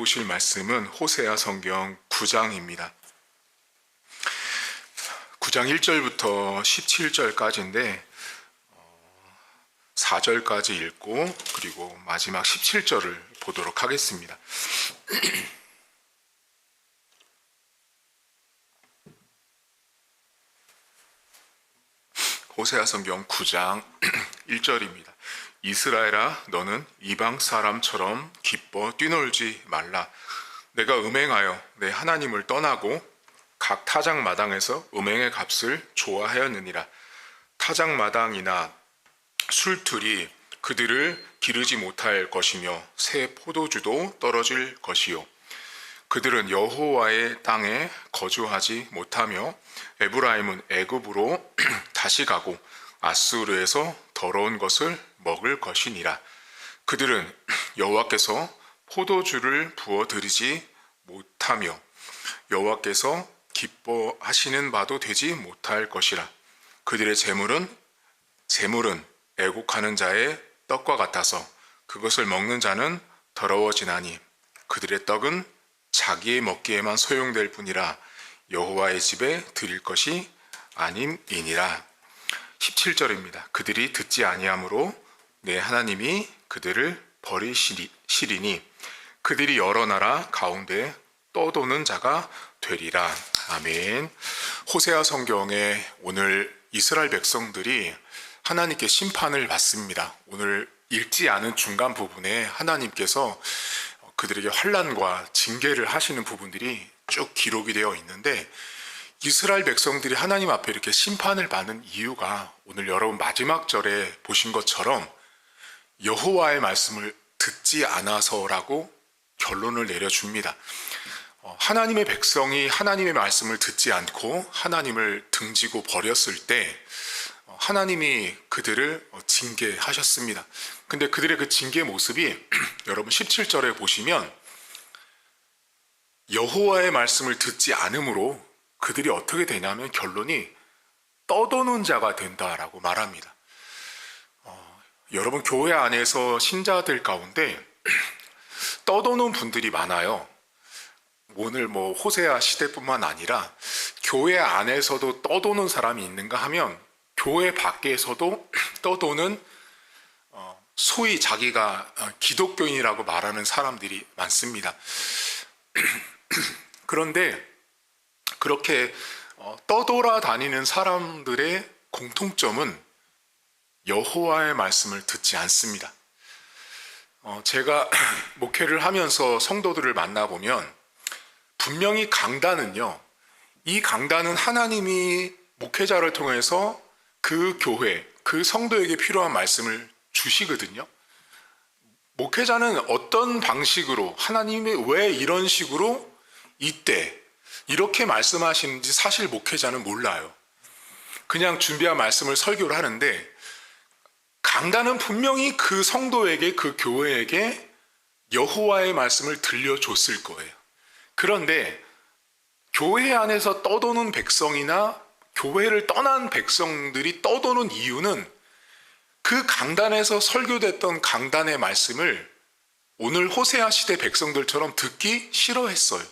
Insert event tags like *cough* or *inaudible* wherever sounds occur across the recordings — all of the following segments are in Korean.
보실 말씀은 호세아 성경 9장입니다. 9장 1절부터 17절까지인데 4절까지 읽고 그리고 마지막 17절을 보도록 하겠습니다. *clears throat* 호세아 성경 9장 1절입니다. *clears throat* 이스라엘아 너는 이방 사람처럼 기뻐 뛰놀지 말라. 내가 음행하여 내 하나님을 떠나고 각 타작 마당에서 음행의 값을 좋아하였느니라. 타작 마당이나 술틀이 그들을 기르지 못할 것이며 새 포도주도 떨어질 것이요. 그들은 여호와의 땅에 거주하지 못하며 에브라임은 애굽으로 *clears throat* 다시 가고 아수르에서 더러운 것을 먹을 것이니라. 그들은 *clears throat* 여호와께서 포도주를 부어 드리지 못하며 여호와께서 기뻐하시는 바도 되지 못할 것이라. 그들의 재물은 재물은 애국하는 자의 떡과 같아서 그것을 먹는 자는 더러워지나니 그들의 떡은 자기의 먹기에만 소용될 뿐이라 여호와의 집에 드릴 것이 아님이니라. 17절입니다. 그들이 듣지 아니하므로 내 하나님이 그들을 버리시리니 그들이 여러 나라 가운데 떠도는 자가 되리라. 아멘. 호세아 성경에 오늘 이스라엘 백성들이 하나님께 심판을 받습니다. 오늘 읽지 않은 중간 부분에 하나님께서 그들에게 환란과 징계를 하시는 부분들이 쭉 기록이 되어 있는데 이스라엘 백성들이 하나님 앞에 이렇게 심판을 받는 이유가 오늘 여러분 마지막 절에 보신 것처럼 여호와의 말씀을 듣지 않아서라고 결론을 내려줍니다. 어, 하나님의 백성이 하나님의 말씀을 듣지 않고 하나님을 등지고 버렸을 때 어, 하나님이 그들을 어, 징계하셨습니다. 근데 그들의 그 징계 모습이 *clears throat* 여러분 17절에 보시면 여호와의 말씀을 듣지 않으므로 그들이 어떻게 되냐면 결론이 떠도는 자가 된다라고 말합니다. 어, 여러분 교회 안에서 신자들 가운데 *clears throat* 떠도는 분들이 많아요. 오늘 뭐 호세아 시대뿐만 아니라 교회 안에서도 떠도는 사람이 있는가 하면 교회 밖에서도 *clears throat* 떠도는 어, 소위 자기가 어, 기독교인이라고 말하는 사람들이 많습니다. *clears throat* 그런데 그렇게 어, 떠돌아 다니는 사람들의 공통점은 여호와의 말씀을 듣지 않습니다. 제가 *clears throat* 목회를 하면서 성도들을 만나보면 분명히 강단은요, 이 강단은 하나님이 목회자를 통해서 그 교회, 그 성도에게 필요한 말씀을 주시거든요. 목회자는 어떤 방식으로 하나님이 왜 이런 식으로 이때 이렇게 말씀하시는지 사실 목회자는 몰라요. 그냥 준비한 말씀을 설교를 하는데 강단은 분명히 그 성도에게 그 교회에게 여호와의 말씀을 들려줬을 거예요. 그런데 교회 안에서 떠도는 백성이나 교회를 떠난 백성들이 떠도는 이유는 그 강단에서 설교됐던 강단의 말씀을 오늘 호세아 시대 백성들처럼 듣기 싫어했어요.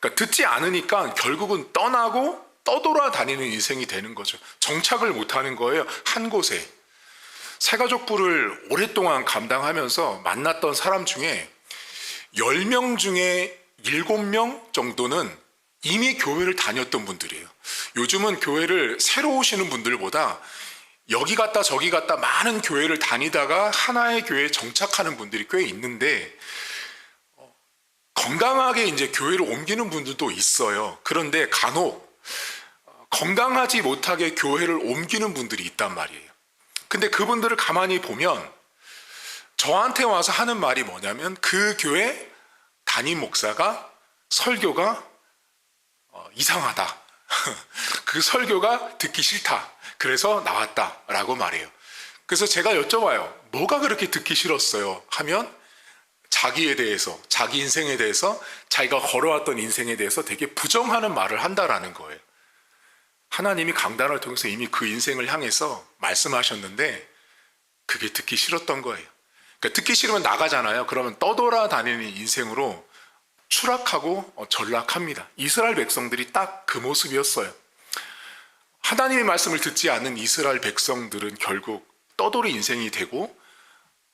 그러니까 듣지 않으니까 결국은 떠나고 떠돌아 다니는 인생이 되는 거죠. 정착을 못 하는 거예요. 한 곳에. 새가족부를 오랫동안 감당하면서 만났던 사람 중에 10명 중에 7명 정도는 이미 교회를 다녔던 분들이에요. 요즘은 교회를 새로 오시는 분들보다 여기 갔다 저기 갔다 많은 교회를 다니다가 하나의 교회에 정착하는 분들이 꽤 있는데 어, 건강하게 이제 교회를 옮기는 분들도 있어요. 그런데 간혹 어, 건강하지 못하게 교회를 옮기는 분들이 있단 말이에요. 근데 그분들을 가만히 보면 저한테 와서 하는 말이 뭐냐면 그 교회 담임 목사가 설교가 어, 이상하다. *laughs* 그 설교가 듣기 싫다. 그래서 나왔다 라고 말해요. 그래서 제가 여쭤봐요. 뭐가 그렇게 듣기 싫었어요? 하면 자기에 대해서, 자기 인생에 대해서, 자기가 걸어왔던 인생에 대해서 되게 부정하는 말을 한다라는 거예요. 하나님이 강단을 통해서 이미 그 인생을 향해서 말씀하셨는데 그게 듣기 싫었던 거예요. 그러니까 듣기 싫으면 나가잖아요. 그러면 떠돌아 다니는 인생으로 추락하고 어, 전락합니다. 이스라엘 백성들이 딱 그 모습이었어요. 하나님의 말씀을 듣지 않는 이스라엘 백성들은 결국 떠돌이 인생이 되고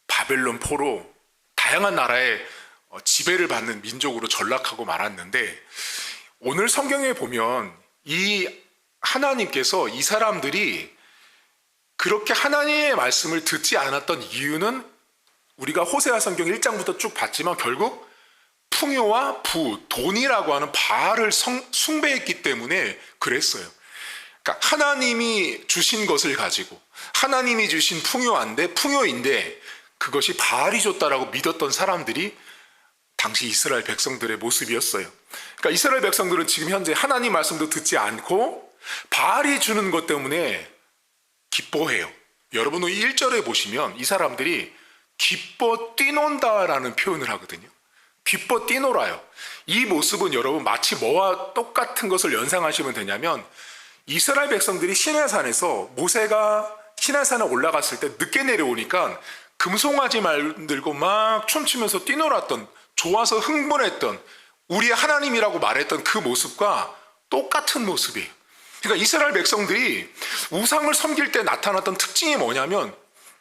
바벨론 포로 다양한 나라의 어, 지배를 받는 민족으로 전락하고 말았는데 오늘 성경에 보면 이 하나님께서 이 사람들이 그렇게 하나님의 말씀을 듣지 않았던 이유는 우리가 호세아 성경 1장부터 쭉 봤지만 결국 풍요와 부, 돈이라고 하는 바알을 성- 숭배했기 때문에 그랬어요. 그러니까 하나님이 주신 것을 가지고 하나님이 주신 풍요한데 풍요인데 그것이 바알이 줬다라고 믿었던 사람들이 당시 이스라엘 백성들의 모습이었어요. 그러니까 이스라엘 백성들은 지금 현재 하나님 말씀도 듣지 않고 바알이 주는 것 때문에 기뻐해요. 여러분 이 1절에 보시면 이 사람들이 기뻐 뛰논다라는 표현을 하거든요. 기뻐 뛰놀아요. 이 모습은 여러분 마치 뭐와 똑같은 것을 연상하시면 되냐면 이스라엘 백성들이 시내산에서 모세가 시내산에 올라갔을 때 늦게 내려오니까 금송아지 만들고 막 춤추면서 뛰놀았던 좋아서 흥분했던 우리 하나님이라고 말했던 그 모습과 똑같은 모습이에요. 그러니까 이스라엘 백성들이 우상을 섬길 때 나타났던 특징이 뭐냐면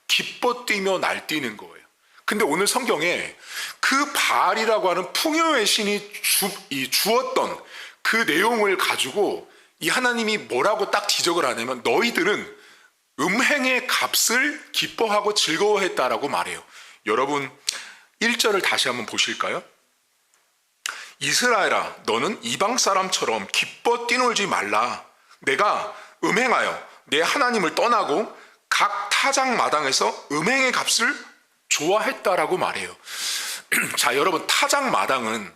기뻐 뛰며 날뛰는 거예요. 근데 오늘 성경에 그 바알이라고 하는 풍요의 신이 주, 이 주었던 그 내용을 가지고 이 하나님이 뭐라고 딱 지적을 하냐면 너희들은 음행의 값을 기뻐하고 즐거워했다라고 말해요. 여러분 1절을 다시 한번 보실까요? 이스라엘아 너는 이방 사람처럼 기뻐 뛰놀지 말라 내가 음행하여 내 하나님을 떠나고 각 타작 마당에서 음행의 값을 좋아했다라고 말해요. *clears throat* 자 여러분 타작 마당은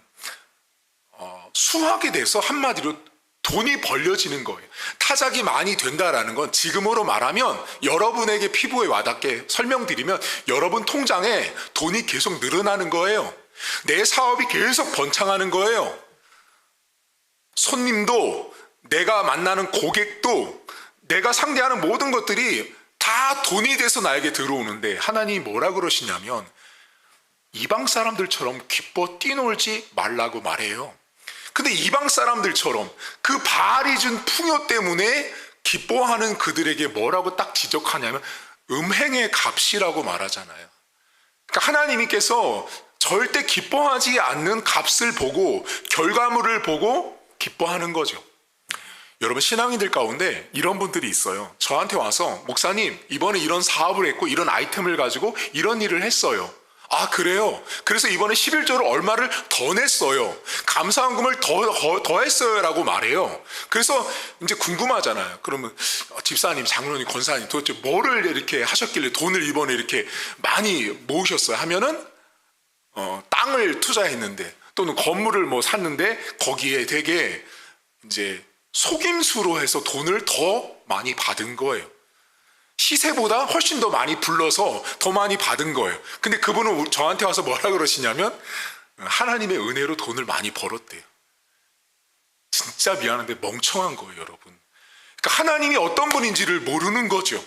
어, 수학에 대해서 한마디로 돈이 벌려지는 거예요. 타작이 많이 된다라는 건 지금으로 말하면 여러분에게 피부에 와닿게 설명드리면 여러분 통장에 돈이 계속 늘어나는 거예요. 내 사업이 계속 번창하는 거예요. 손님도 내가 만나는 고객도 내가 상대하는 모든 것들이 다 돈이 돼서 나에게 들어오는데 하나님이 뭐라 그러시냐면 이방 사람들처럼 기뻐 뛰놀지 말라고 말해요. 근데 이방 사람들처럼 그 바알이 준 풍요 때문에 기뻐하는 그들에게 뭐라고 딱 지적하냐면 음행의 값이라고 말하잖아요. 그러니까 하나님께서 절대 기뻐하지 않는 값을 보고 결과물을 보고 기뻐하는 거죠. 여러분 신앙인들 가운데 이런 분들이 있어요. 저한테 와서 목사님 이번에 이런 사업을 했고 이런 아이템을 가지고 이런 일을 했어요. 아 그래요. 그래서 이번에 11조를 얼마를 더 냈어요. 감사한금을 더, 더, 더 했어요 라고 말해요. 그래서 이제 궁금하잖아요. 그러면 어, 집사님, 장로님, 권사님 도대체 뭐를 이렇게 하셨길래 돈을 이번에 이렇게 많이 모으셨어요 하면은 어, 땅을 투자했는데 또는 건물을 뭐 샀는데 거기에 되게 이제 속임수로 해서 돈을 더 많이 받은 거예요. 시세보다 훨씬 더 많이 불러서 더 많이 받은 거예요. 근데 그분은 저한테 와서 뭐라 그러시냐면 하나님의 은혜로 돈을 많이 벌었대요. 진짜 미안한데 멍청한 거예요, 여러분. 그러니까 하나님이 어떤 분인지를 모르는 거죠.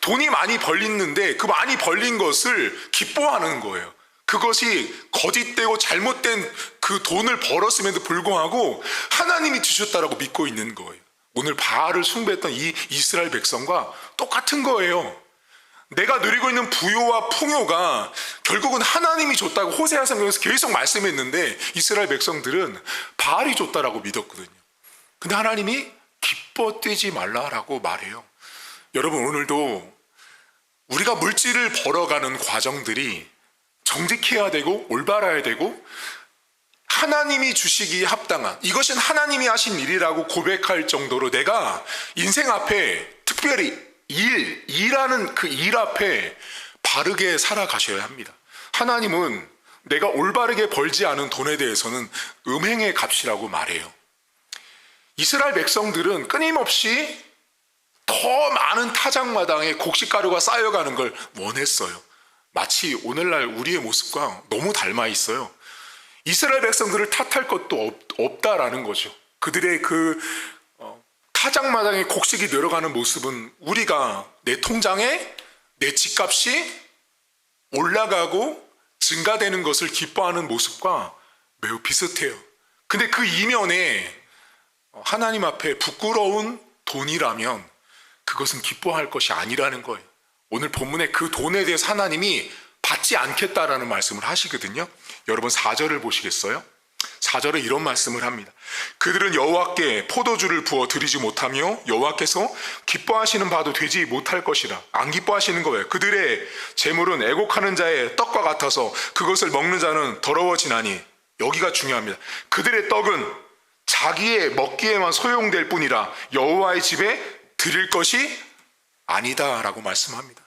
돈이 많이 벌리는데 그 많이 벌린 것을 기뻐하는 거예요. 그것이 거짓되고 잘못된 그 돈을 벌었음에도 불구하고 하나님이 주셨다라고 믿고 있는 거예요. 오늘 바알을 숭배했던 이 이스라엘 백성과 똑같은 거예요. 내가 누리고 있는 부요와 풍요가 결국은 하나님이 줬다고 호세아 성경에서 계속 말씀했는데 이스라엘 백성들은 바알이 줬다라고 믿었거든요. 근데 하나님이 기뻐 뛰지 말라라고 말해요. 여러분 오늘도 우리가 물질을 벌어가는 과정들이 정직해야 되고 올바라야 되고 하나님이 주시기에 합당한 이것은 하나님이 하신 일이라고 고백할 정도로 내가 인생 앞에 특별히 일, 일하는 그 일 앞에 바르게 살아가셔야 합니다. 하나님은 내가 올바르게 벌지 않은 돈에 대해서는 음행의 값이라고 말해요. 이스라엘 백성들은 끊임없이 더 많은 타작마당에 곡식가루가 쌓여가는 걸 원했어요. 마치 오늘날 우리의 모습과 너무 닮아 있어요. 이스라엘 백성들을 탓할 것도 없, 다라는 거죠. 그들의 그 어, 타작마당에 곡식이 늘어가는 모습은 우리가 내 통장에 내 집값이 올라가고 증가되는 것을 기뻐하는 모습과 매우 비슷해요. 근데 그 이면에 하나님 앞에 부끄러운 돈이라면 그것은 기뻐할 것이 아니라는 거예요. 오늘 본문에 그 돈에 대해서 하나님이 받지 않겠다라는 말씀을 하시거든요. 여러분 4절을 보시겠어요? 4절에 이런 말씀을 합니다. 그들은 여호와께 포도주를 부어 드리지 못하며 여호와께서 기뻐하시는 바도 되지 못할 것이라. 안 기뻐하시는 거예요. 그들의 재물은 애곡하는 자의 떡과 같아서 그것을 먹는 자는 더러워지나니 여기가 중요합니다. 그들의 떡은 자기의 먹기에만 소용될 뿐이라 여호와의 집에 드릴 것이 아니다라고 말씀합니다.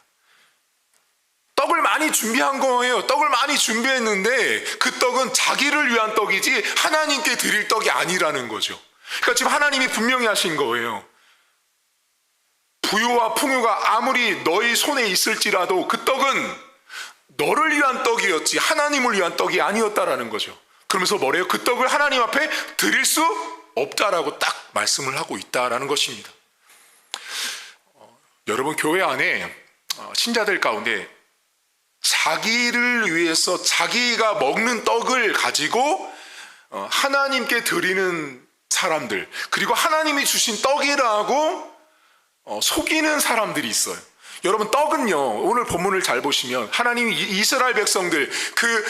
떡을 많이 준비한 거예요. 떡을 많이 준비했는데 그 떡은 자기를 위한 떡이지 하나님께 드릴 떡이 아니라는 거죠. 그러니까 지금 하나님이 분명히 하신 거예요. 부유와 풍요가 아무리 너희 손에 있을지라도 그 떡은 너를 위한 떡이었지 하나님을 위한 떡이 아니었다라는 거죠. 그러면서 뭐래요? 그 떡을 하나님 앞에 드릴 수 없다라고 딱 말씀을 하고 있다라는 것입니다. 어, 여러분 교회 안에 어, 신자들 가운데 자기를 위해서 자기가 먹는 떡을 가지고 어, 하나님께 드리는 사람들 그리고 하나님이 주신 떡이라고 어, 속이는 사람들이 있어요. 여러분 떡은요 오늘 본문을 잘 보시면 하나님이 이- 이스라엘 백성들 그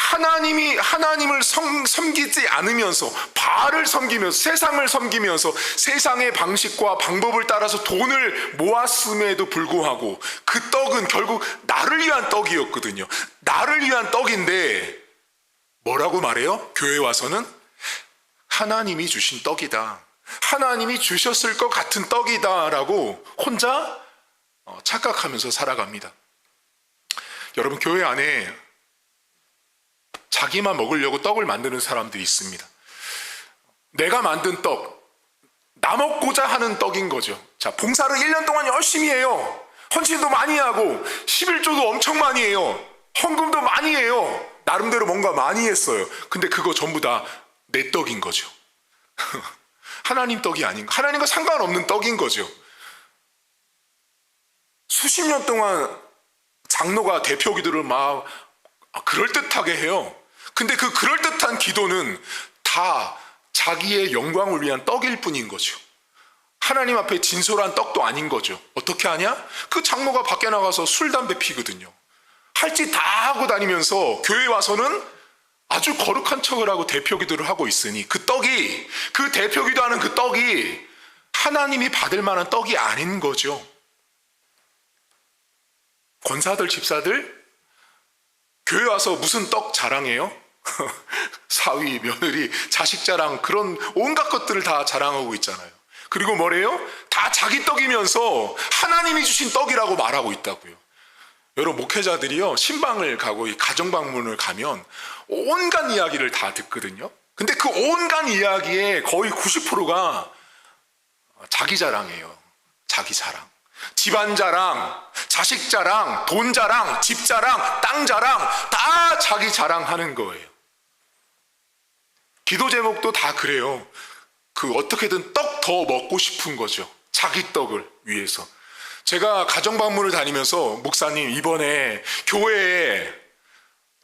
하나님이 하나님을 섬, 섬기지 않으면서 바알을 섬기면서 세상을 섬기면서 세상의 방식과 방법을 따라서 돈을 모았음에도 불구하고 그 떡은 결국 나를 위한 떡이었거든요. 나를 위한 떡인데 뭐라고 말해요? 교회 와서는 하나님이 주신 떡이다. 하나님이 주셨을 것 같은 떡이다라고 혼자 어, 착각하면서 살아갑니다. 여러분 교회 안에 자기만 먹으려고 떡을 만드는 사람들이 있습니다. 내가 만든 떡, 나 먹고자 하는 떡인 거죠. 자, 봉사를 1년 동안 열심히 해요. 헌신도 많이 하고, 11조도 엄청 많이 해요. 헌금도 많이 해요. 나름대로 뭔가 많이 했어요. 근데 그거 전부 다 내 떡인 거죠. *laughs* 하나님 떡이 아닌 거. 하나님과 상관없는 떡인 거죠. 수십 년 동안 장로가 대표 기도를 막 아, 그럴듯하게 해요. 근데 그 그럴듯한 기도는 다 자기의 영광을 위한 떡일 뿐인 거죠. 하나님 앞에 진솔한 떡도 아닌 거죠. 어떻게 하냐? 그 장로가 밖에 나가서 술, 담배 피거든요. 할 짓 다 하고 다니면서 교회 와서는 아주 거룩한 척을 하고 대표 기도를 하고 있으니 그 떡이, 그 대표 기도하는 그 떡이 하나님이 받을 만한 떡이 아닌 거죠. 권사들, 집사들, 교회 와서 무슨 떡 자랑해요? *laughs* 사위, 며느리, 자식 자랑, 그런 온갖 것들을 다 자랑하고 있잖아요. 그리고 뭐래요? 다 자기 떡이면서 하나님이 주신 떡이라고 말하고 있다고요. 여러분, 목회자들이요, 신방을 가고 이 가정 방문을 가면 온갖 이야기를 다 듣거든요. 근데 그 온갖 이야기의 거의 90%가 자기 자랑이에요. 자기 자랑. 집안 자랑, 자식 자랑, 돈 자랑, 집 자랑, 땅 자랑, 다 자기 자랑하는 거예요. 기도 제목도 다 그래요. 그 어떻게든 떡 더 먹고 싶은 거죠. 자기 떡을 위해서. 제가 가정 방문을 다니면서 목사님 이번에 교회에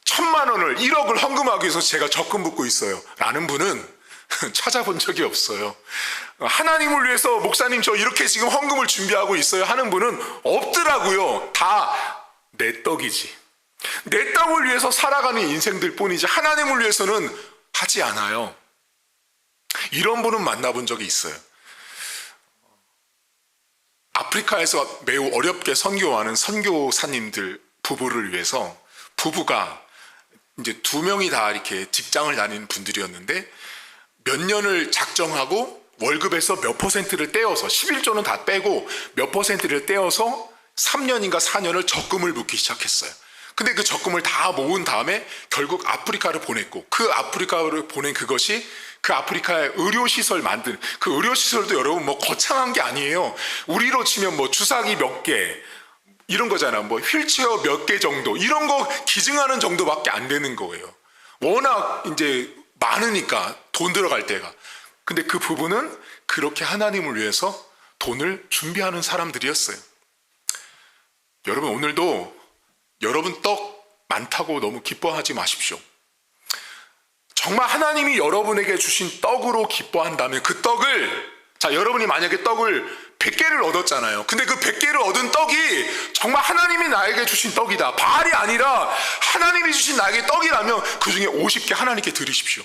천만 원을 1억을 헌금하기 위해서 제가 적금 붓고 있어요. 라는 분은 *laughs* 찾아본 적이 없어요. 하나님을 위해서 목사님 저 이렇게 지금 헌금을 준비하고 있어요 하는 분은 없더라고요. 다 내 떡이지. 내 떡을 위해서 살아가는 인생들 뿐이지 하나님을 위해서는 하지 않아요. 이런 분은 만나본 적이 있어요. 아프리카에서 매우 어렵게 선교하는 선교사님들 부부를 위해서 부부가 이제 두 명이 다 이렇게 직장을 다니는 분들이었는데 몇 년을 작정하고 월급에서 몇 퍼센트를 떼어서 11조는 다 빼고 몇 퍼센트를 떼어서 3년인가 4년을 적금을 붓기 시작했어요. 근데 그 적금을 다 모은 다음에 결국 아프리카를 보냈고 그 아프리카를 보낸 그것이 그 아프리카의 의료시설 만든 그 의료시설도 여러분 뭐 거창한 게 아니에요. 우리로 치면 뭐 주사기 몇 개, 이런 거잖아. 뭐 휠체어 몇 개 정도 이런 거 기증하는 정도밖에 안 되는 거예요. 워낙 이제 많으니까 돈 들어갈 때가. 근데 그 부부는 그렇게 하나님을 위해서 돈을 준비하는 사람들이었어요. 여러분 오늘도 여러분 떡 많다고 너무 기뻐하지 마십시오. 정말 하나님이 여러분에게 주신 떡으로 기뻐한다면 그 떡을 자 여러분이 만약에 떡을 100개를 얻었잖아요. 근데 그 100개를 얻은 떡이 정말 하나님이 나에게 주신 떡이다. 바알이 아니라 하나님이 주신 나에게 떡이라면 그 중에 50개 하나님께 드리십시오.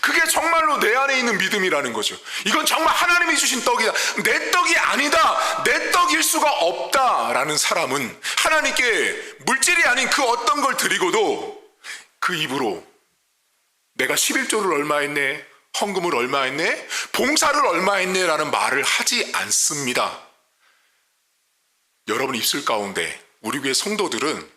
그게 정말로 내 안에 있는 믿음이라는 거죠. 이건 정말 하나님이 주신 떡이다. 내 떡이 아니다. 내 떡일 수가 없다라는 사람은 하나님께 물질이 아닌 그 어떤 걸 드리고도 그 입으로 내가 11조를 얼마 했네, 헌금을 얼마 했네, 봉사를 얼마 했네 라는 말을 하지 않습니다. 여러분 입술 가운데 우리 교회 성도들은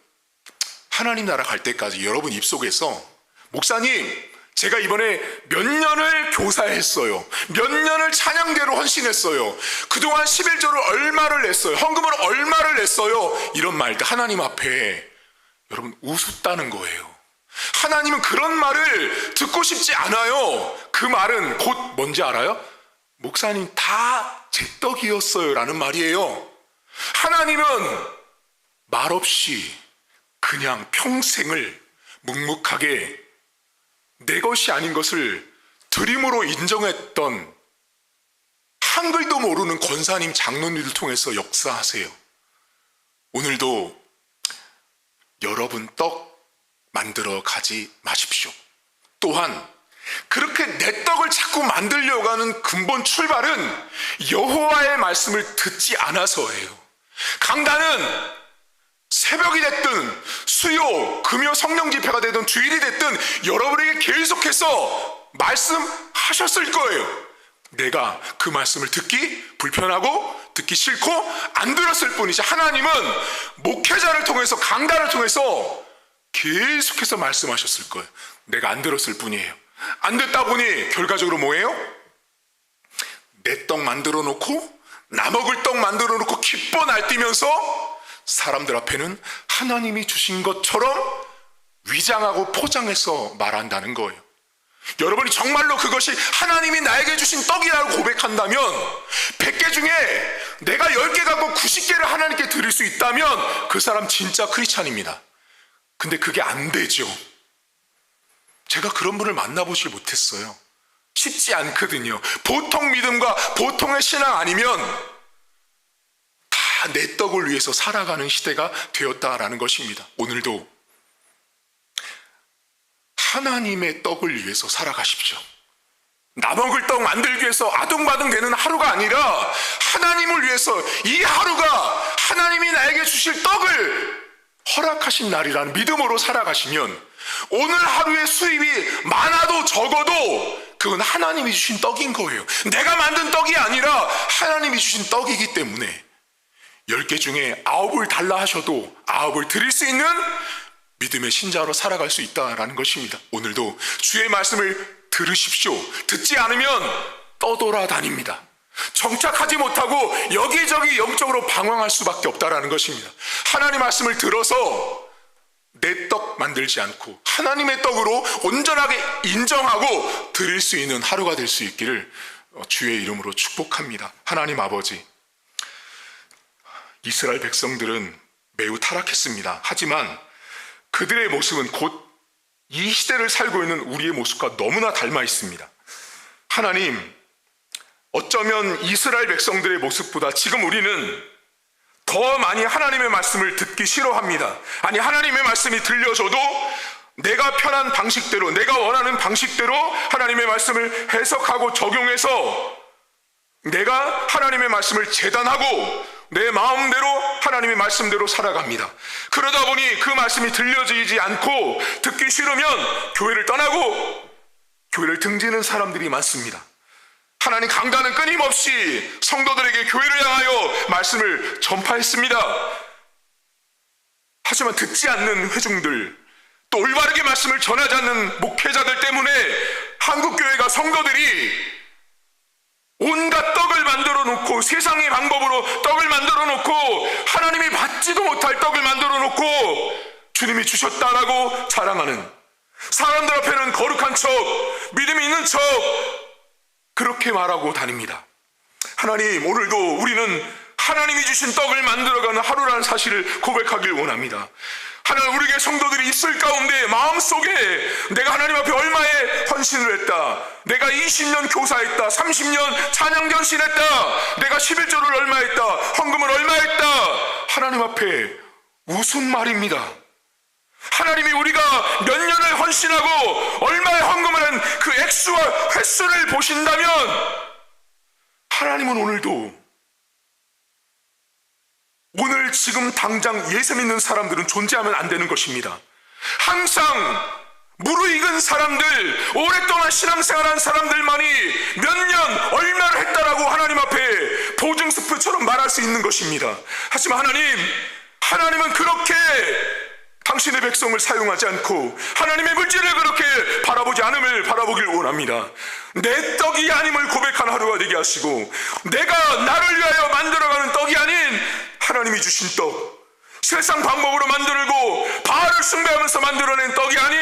하나님 나라 갈 때까지 여러분 입속에서 목사님 제가 이번에 몇 년을 교사했어요. 몇 년을 찬양대로 헌신했어요. 그동안 11조를 얼마를 냈어요. 헌금을 얼마를 냈어요. 이런 말들 하나님 앞에 여러분 우습다는 거예요. 하나님은 그런 말을 듣고 싶지 않아요. 그 말은 곧 뭔지 알아요? 목사님 다 제 떡이었어요. 라는 말이에요. 하나님은 말없이 그냥 평생을 묵묵하게 내 것이 아닌 것을 드림으로 인정했던 한글도 모르는 권사님 장로님들 통해서 역사하세요. 오늘도 여러분 떡 만들어 가지 마십시오. 또한 그렇게 내 떡을 자꾸 만들려고 하는 근본 출발은 여호와의 말씀을 듣지 않아서예요. 강단은 새벽이 됐든 수요, 금요 성령 집회가 되든 주일이 됐든 여러분에게 계속해서 말씀하셨을 거예요. 내가 그 말씀을 듣기 불편하고 듣기 싫고 안 들었을 뿐이지 하나님은 목회자를 통해서 강단을 통해서 계속해서 말씀하셨을 거예요. 내가 안 들었을 뿐이에요. 안 듣다 보니 결과적으로 뭐예요? 내 떡 만들어 놓고 나 먹을 떡 만들어 놓고 기뻐 날뛰면서 사람들 앞에는 하나님이 주신 것처럼 위장하고 포장해서 말한다는 거예요. 여러분이 정말로 그것이 하나님이 나에게 주신 떡이라고 고백한다면 100개 중에 내가 10개 갖고 90개를 하나님께 드릴 수 있다면 그 사람 진짜 크리찬입니다. 근데 그게 안 되죠. 제가 그런 분을 만나보질 못했어요. 쉽지 않거든요. 보통 믿음과 보통의 신앙 아니면 다 내 떡을 위해서 살아가는 시대가 되었다라는 것입니다. 오늘도 하나님의 떡을 위해서 살아가십시오. 나 먹을 떡 만들기 위해서 아둥바둥 되는 하루가 아니라 하나님을 위해서 이 하루가 하나님이 나에게 주실 떡을 허락하신 날이라는 믿음으로 살아가시면 오늘 하루의 수입이 많아도 적어도 그건 하나님이 주신 떡인 거예요. 내가 만든 떡이 아니라 하나님이 주신 떡이기 때문에 열개 중에 아홉을 달라 하셔도 아홉을 드릴 수 있는 믿음의 신자로 살아갈 수 있다라는 것입니다. 오늘도 주의 말씀을 들으십시오. 듣지 않으면 떠돌아다닙니다. 정착하지 못하고 여기저기 영적으로 방황할 수밖에 없다라는 것입니다. 하나님 말씀을 들어서 내 떡 만들지 않고 하나님의 떡으로 온전하게 인정하고 드릴 수 있는 하루가 될 수 있기를 주의 이름으로 축복합니다. 하나님 아버지, 이스라엘 백성들은 매우 타락했습니다. 하지만 그들의 모습은 곧 이 시대를 살고 있는 우리의 모습과 너무나 닮아 있습니다. 하나님, 어쩌면 이스라엘 백성들의 모습보다 지금 우리는 더 많이 하나님의 말씀을 듣기 싫어합니다. 아니, 하나님의 말씀이 들려줘도 내가 편한 방식대로, 내가 원하는 방식대로 하나님의 말씀을 해석하고 적용해서 내가 하나님의 말씀을 재단하고 내 마음대로 하나님의 말씀대로 살아갑니다. 그러다 보니 그 말씀이 들려지지 않고 듣기 싫으면 교회를 떠나고 교회를 등지는 사람들이 많습니다. 하나님 강단은 끊임없이 성도들에게 교회를 향하여 말씀을 전파했습니다. 하지만 듣지 않는 회중들, 또 올바르게 말씀을 전하지 않는 목회자들 때문에 한국교회가 성도들이 온갖 떡을 만들어 놓고 세상의 방법으로 떡을 만들어 놓고 하나님이 받지도 못할 떡을 만들어 놓고 주님이 주셨다라고 자랑하는 사람들 앞에는 거룩한 척, 믿음이 있는 척 그렇게 말하고 다닙니다. 하나님, 오늘도 우리는 하나님이 주신 떡을 만들어가는 하루라는 사실을 고백하길 원합니다. 하나님 우리에게 성도들이 있을 가운데 마음속에 내가 하나님 앞에 얼마의 헌신을 했다. 내가 20년 교사했다. 30년 찬양 전신했다. 내가 11조를 얼마 했다. 헌금을 얼마 했다. 하나님 앞에 무슨 말입니다. 하나님이 우리가 몇 년을 헌신하고 얼마의 헌금을 한 그 액수와 횟수를 보신다면 하나님은 오늘도 오늘 지금 당장 예수 믿는 사람들은 존재하면 안 되는 것입니다. 항상 무르익은 사람들, 오랫동안 신앙생활한 사람들만이 몇 년 얼마를 했다라고 하나님 앞에 보증스프처럼 말할 수 있는 것입니다. 하지만 하나님, 하나님은 그렇게 당신의 백성을 사용하지 않고 하나님의 물질을 그렇게 바라보지 않음을 바라보길 원합니다. 내 떡이 아님을 고백하는 하루가 되게 하시고 내가 나를 위하여 만들어가는 떡이 아닌 하나님이 주신 떡 세상 방법으로 만들고 바알을 숭배하면서 만들어낸 떡이 아닌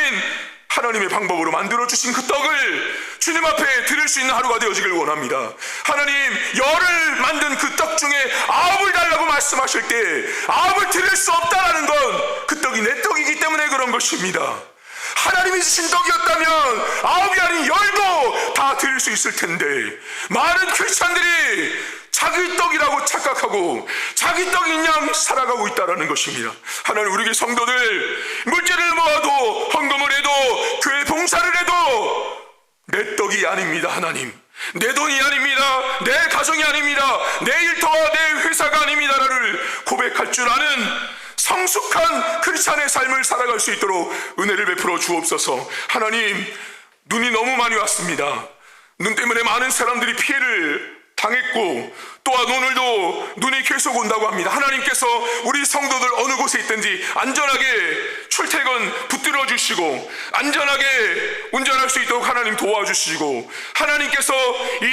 하나님의 방법으로 만들어 주신 그 떡을 주님 앞에 드릴 수 있는 하루가 되어지길 원합니다. 하나님 열을 만든 그 떡 중에 아홉을 달라고 말씀하실 때 아홉을 드릴 수 없다라는 건 그 떡이 내 떡이기 때문에 그런 것입니다. 하나님이 주신 떡이었다면 아홉이 아닌 열도 다 드릴 수 있을 텐데 많은 크리스찬들이 자기 떡이라고 착각하고 자기 떡인 양 살아가고 있다라는 것입니다. 하나님 우리에게 성도들 물질을 모아도 헌금을 해도 교회 봉사를 해도 내 떡이 아닙니다 하나님. 내 돈이 아닙니다 내 가정이 아닙니다 내 일터와 내 회사가 아닙니다를 고백할 줄 아는 성숙한 크리스찬의 삶을 살아갈 수 있도록 은혜를 베풀어 주옵소서. 하나님 눈이 너무 많이 왔습니다. 눈 때문에 많은 사람들이 피해를 당했고 또한 오늘도 눈이 계속 온다고 합니다. 하나님께서 우리 성도들 어느 곳에 있든지 안전하게 출퇴근 붙들어 주시고 안전하게 운전할 수 있도록 하나님 도와주시고 하나님께서 이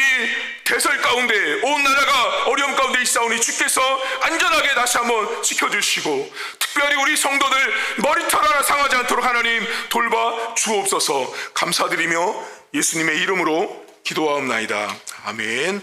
대설 가운데 온 나라가 어려움 가운데 있사오니 주께서 안전하게 다시 한번 지켜주시고 특별히 우리 성도들 머리털 하나 상하지 않도록 하나님 돌봐 주옵소서 감사드리며 예수님의 이름으로 기도하옵나이다. 아멘.